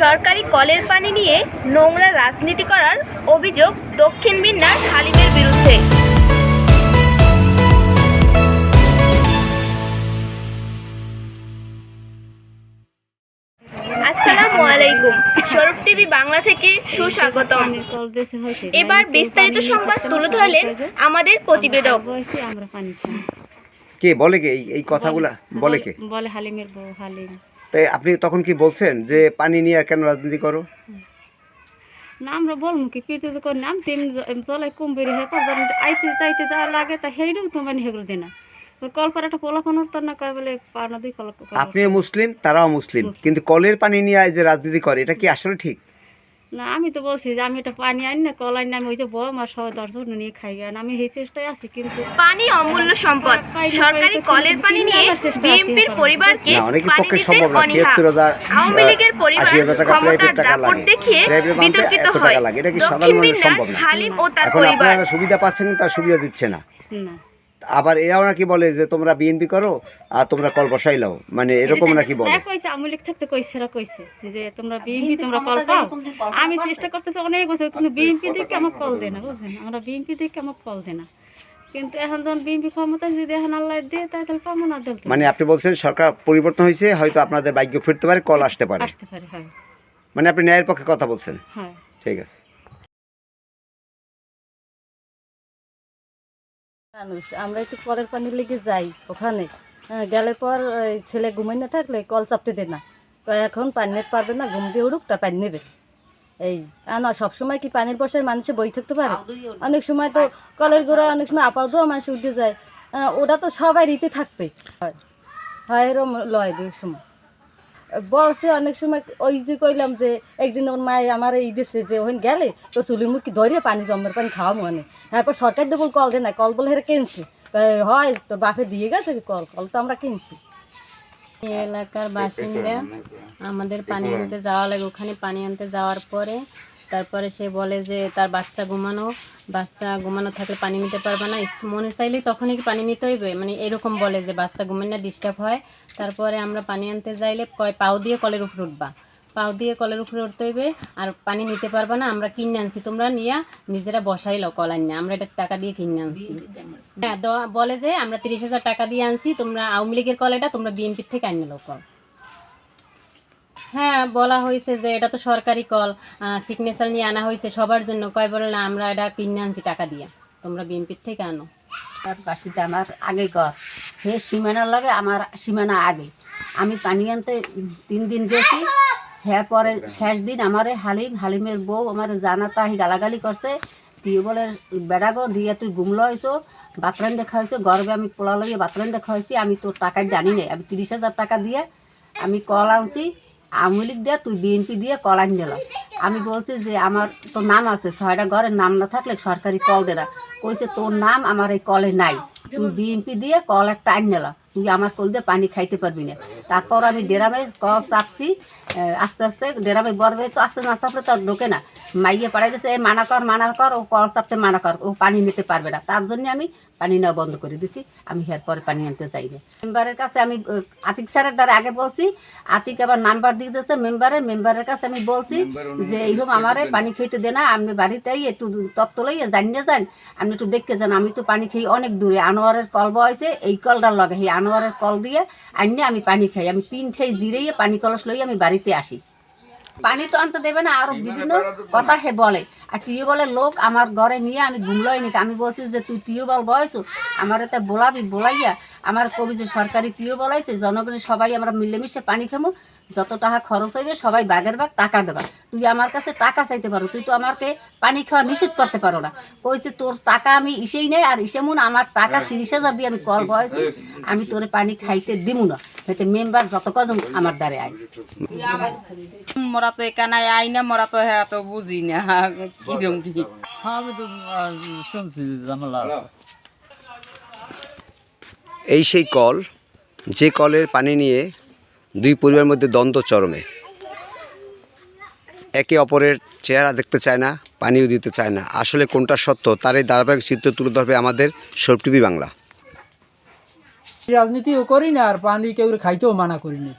সরকারি কলের পানি নিয়ে নোংরা রাজনীতি করার অভিযোগ দক্ষিণ বিন্যার হালিমের বিরুদ্ধে। আসসালামু আলাইকুম। স্বরূপ টিভি বাংলা থেকে সুস্বাগতম। এবার বিস্তারিত সংবাদ তুলে ধরলেন আমাদের প্রতিবেদক। কে বলে কে? এই এই কথাগুলা বলে কে? বলে হালিমের বউ হালিম। তাই আপনি তখন কি বলছেন যে পানি নিয়ে আর কেন রাজনীতি করো? না আমরা বলব কি কীর্তি করি নাম টিম জলাই কম বেরিয়ে তারপর আইতে যাইতে যা লাগে তা সেইটাও তো মানে হেগুলো দেনা কল করে একটা না কয় বলে দুই কল- আপনিও মুসলিম তারাও মুসলিম কিন্তু কলের পানি নিয়ে যে রাজনীতি করে এটা কি আসলে ঠিক? না আমি তো বলছি যে আমি এটা পানি আনি না কল আনি না আমি ওই যে বড় মার সহ দর্শন নিয়ে খাই আর আমি এই চেষ্টায় আছি কিন্তু পানি অমূল্য সম্পদ। সরকারি কলের পানি নিয়ে বিএমপির পরিবারকে পানি দিতে অনীহা। আওয়ামী লীগের পরিবার ক্ষমতার দাপট দেখিয়ে বিতর্কিত হয়। দক্ষিণ বিন্যার না? হালিম ও তার পরিবার। সুবিধা পাচ্ছেন তার সুবিধা দিচ্ছে না। না। আবার এরাও নাকি বলে যে তোমরা বিএনপি করো আর তোমরা কল বসাই লাও মানে এরকম নাকি বলে? হ্যাঁ কইছে আওয়ামী লীগ থাকতে কইছে এরা কইছে যে তোমরা বিএনপি তোমরা কল পাও। আমি চেষ্টা করতেছি অনেক বছর কিন্তু বিএনপি দিকে আমার কল দেয় না বুঝলেন আমরা বিএনপি দিকে আমার কল দেয় না। কিন্তু এখন যখন বিএনপি ক্ষমতা যদি এখন আল্লাহ দিয়ে তাহলে পাবো না দল মানে আপনি বলছেন সরকার পরিবর্তন হয়েছে হয়তো আপনাদের ভাগ্য ফিরতে পারে কল আসতে পারে। আসতে পারে হয়। মানে আপনি ন্যায়ের পক্ষে কথা বলছেন। হয়। ঠিক আছে। মানুষ। আমরা একটু কলের পানির লেগে যাই ওখানে। হ্যাঁ, গেলে পর ছেলে ঘুমাই না থাকলে কল চাপতে দে না। কয় এখন পানি নিতে পারবে না ঘুম দিয়ে উড়ুক তার পানি নেবে। এই না সবসময় কি পানির বসায় মানুষে বই থাকতে পারে? অনেক সময় তো কলের গোড়ায় অনেক সময় আপাও দেওয়া মানুষ উঠে যায়। আহ, ওটা তো সবাই রীতি থাকবে। হয় হয় এরম লয় দুই সময়। বলছে অনেক সময় ওই যে কইলাম যে একদিন ওর মায়ে আমার এই দিছে যে ওখানে গেলে তো চুলি মুরকি ধরে পানি জমের পানি খাওয়া মনে তারপর সরকার দেবো কল দে না, কল বলে হেরে কিনছি। হয়, তোর বাপে দিয়ে গেছে কল? কল তো আমরা কিনছি। এলাকার বাসিন্দা, আমাদের পানি আনতে যাওয়া লাগে। ওখানে পানি আনতে যাওয়ার পরে তারপরে সে বলে যে, তার বাচ্চা ঘুমানো বাচ্চা ঘুমানো থাকলে পানি নিতে পারবে না। মনে চাইলে তখনই কি পানি নিতে হইবে? মানে এরকম বলে যে, বাচ্চা ঘুমানো ডিস্টার্ব হয়। তারপরে আমরা পানি আনতে যাইলে কয়, পাও দিয়ে কলের উপর উঠবা। পাও দিয়ে কলের উপরে উঠতে হইবে, আর পানি নিতে পারবা না, আমরা কিনে আনছি। তোমরা নিয়া নিজেরা বসাই বসাইলো কল আনিয়া আমরা এটা টাকা দিয়ে কিনে আনছি। হ্যাঁ বলে যে, আমরা তিরিশ হাজার টাকা দিয়ে আনছি, তোমরা আওয়ামী লীগের কল এটা, তোমরা বিএনপির থেকে আনিয়ে নাও কল। হ্যাঁ বলা হয়েছে যে এটা তো সরকারি কল সিগনেচার নিয়ে আনা হয়েছে সবার জন্য। কয় বলে না, আমরা এটা কিনে আনছি টাকা দিয়ে। তোমরা বিএনপির থেকে আনো। তার বাসিতে আমার আগে ঘর সে সীমানার লাগে আমার সীমানা আগে। আমি পানি আনতে তিন দিন গেছি। হ্যাঁ পরে শেষ দিন আমারে হালিম, হালিমের বউ আমার জানা তাহি গালাগালি করছে। টিউবওয়েলের বেড়াগো দিয়ে তুই গুমলো হয়েছো বাতরান দেখা হয়েছে, গর্বে আমি পোলা লাগিয়ে বাতরান দেখা হয়েছি। আমি তোর টাকা জানি না আমি তিরিশ হাজার টাকা দিয়ে আমি কল আনছি। আওয়ামী লীগ দিয়ে, তুই বিএনপি দিয়ে কল নিল আমি বলছি যে, আমার তোর নাম আছে, ছয়টা ঘরের নাম না থাকলে সরকারি কল দেরা কইছে, তোর নাম আমার এই কলে নাই। তুই বিএনপি দিয়ে কলের আনি নিলাম তুই আমার কল দিয়ে পানি খাইতে পারবি না। তারপর আমি ডেরামে কল চাপছি আস্তে আস্তে ডেরামে বরবে তো আস্তে না চাপলে তো ঢোকে না। মাইয়ে পাড়াই দিয়েছে এই মানা কর মানা কর ও কল চাপতে মানা কর ও পানি নিতে পারবে না। তার জন্য আমি পানি নেওয়া বন্ধ করে দিছি আমি হের পরে পানি আনতে চাই না। মেম্বারের কাছে আমি আতিক স্যারের দ্বারা আগে বলছি আতিক আবার নাম্বার দিয়ে দিয়েছে মেম্বারের মেম্বারের কাছে আমি বলছি যে এইরকম আমারে পানি খেতে দে না আপনি বাড়িতেই একটু তত্ত্ব লইয়ে জানিয়ে যান আপনি একটু দেখতে যান আমি তো পানি খেয়ে অনেক দূরে আনোয়ারের কল বয়সে এই কলটার লগে আনোয়ারের কল দিয়ে আনিয়ে আমি পানি খাই। আমি তিন ঠাই জিরেইয়ে পানি কলস লইয়ে আমি বাড়িতে আসি। পানি তো আনতে দেবে না আরও বিভিন্ন কথা হে বলে। আর টিউবওয়েলের লোক আমার ঘরে নিয়ে আমি ঘুমলোই নি আমি বলছি যে তুই টিউবওয়েল বয়স আমার এটা বোলাবি বলাইয়া আমার কবি যে সরকারি টিউবওয়েল আছে জনগণের সবাই আমরা মিলেমিশে পানি খামো যত টাকা খরচ হইবে সবাই বাগের বাগ টাকা দেবা। তুই আমার কাছে টাকা চাইতে পারো তুই তো আমাকে পানি খাওয়া নিষেধ করতে পারো না। কইছে তোর টাকা আমি ইসেই নেই আর ইসেমুন আমার টাকা তিরিশ হাজার দিয়ে আমি কল বয়সি আমি তোরে পানি খাইতে দিমু না। হয়তো মেম্বার যত কজন আমার দ্বারে আয়। মোরা তো এখানে আই না মোরা তো হ্যাঁ তো বুঝি না কিরম কি? হ্যাঁ আমি তো শুনছি আছে। এই সেই কল যে কলের পানি নিয়ে দুই পরিবারের মধ্যে দ্বন্দ্ব চরমে। একে অপরের চেহারা দেখতে চায় না পানিও দিতে চায় না। আসলে কোনটা সত্য তার এই ধারাবাহিক চিত্র তুলে ধরবে আমাদের সব টিভি বাংলা। রাজনীতিও করি না আর পানি কেউ খাইতেও মানা করি না।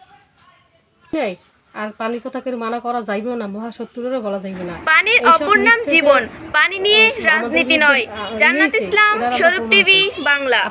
আর পানির কথা কেউ মানা করা যাইবেও না মহাশত্রুরও বলা যাইবে না। পানির অপর নাম জীবন পানি নিয়ে রাজনীতি নয়। জান্নাত ইসলাম স্বরূপ টিভি বাংলা।